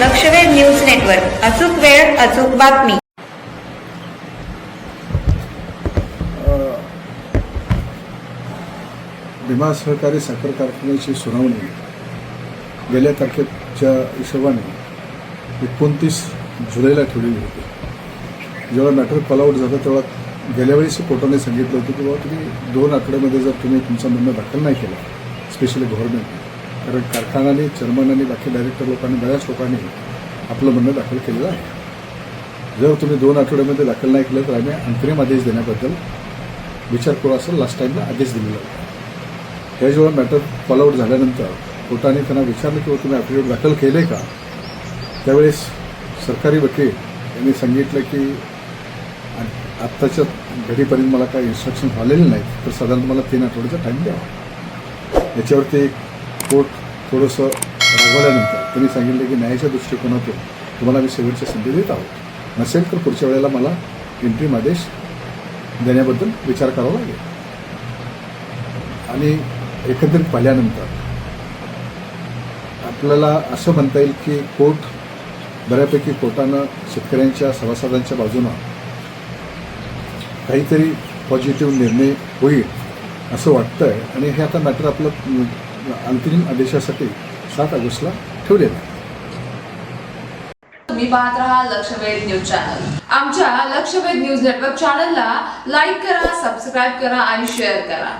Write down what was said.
लक्षवेध news network. अचूक वेळ अचूक बातमी. भीमा सहकारी साखर कारखान्याची सुनावणी गेल्या तारखेच्या हिशोबाने एकोणतीस जुलैला ठेवलेली होती. जेव्हा मॅटर कॉलआउट झालं तेव्हा गेल्या वेळेस कोर्टाने सांगितलं होतं की बाबा तुम्ही दोन आठवड्यामध्ये जर तुम्ही तुमचा म्हणणं दाखल नाही केलं स्पेशली गव्हर्नमेंट कारण कारखानाने चेअरमन आणि बाकी डायरेक्टर लोकांनी बऱ्याच लोकांनी आपलं म्हणणं दाखल केलेलं आहे. जर तुम्ही दोन आठवड्यामध्ये दाखल नाही केलं तर आम्ही अंतरिम आदेश देण्याबद्दल विचार करू असं लास्ट टाईमला आदेश दिलेला होता. हे जेव्हा मॅटर फॉलोआउट झाल्यानंतर कोर्टाने त्यांना विचारलं किंवा हो, तुम्ही ॲफिडेविट दाखल केले का? त्यावेळेस सरकारी वकील यांनी सांगितलं की आत्ताच्या घडीपर्यंत मला काही इन्स्ट्रक्शन आलेले नाहीत तर साधारण मला तीन आठवड्याचा टाईम द्यावा. याच्यावरती कोर्ट थोडंसं रागवल्यानंतर त्यांनी सांगितलं की न्यायाच्या दृष्टिकोनातून तुम्हाला मी शेवटची संधी देत आहोत. नसेल तर पुढच्या वेळेला मला इंट्रीम आदेश देण्याबद्दल विचार करावा लागेल. आणि एकंदरीत पाहिल्यानंतर आपल्याला असं म्हणता येईल की कोर्ट बऱ्यापैकी कोर्टानं शेतकऱ्यांच्या सभासदांच्या बाजूनं काहीतरी पॉझिटिव्ह निर्णय होईल असं वाटतं आहे आणि हे आता मॅटर आपलं अंतरिम अंतिम आदेशासाठी सात ऑगस्टला ठेवलेला आहे तुम्ही पाहत राहा लक्षवेध न्यूज चॅनल. आमच्या लक्षवेध न्यूज नेटवर्क चॅनलला लाईक करा सबस्क्राईब करा आणि शेअर करा.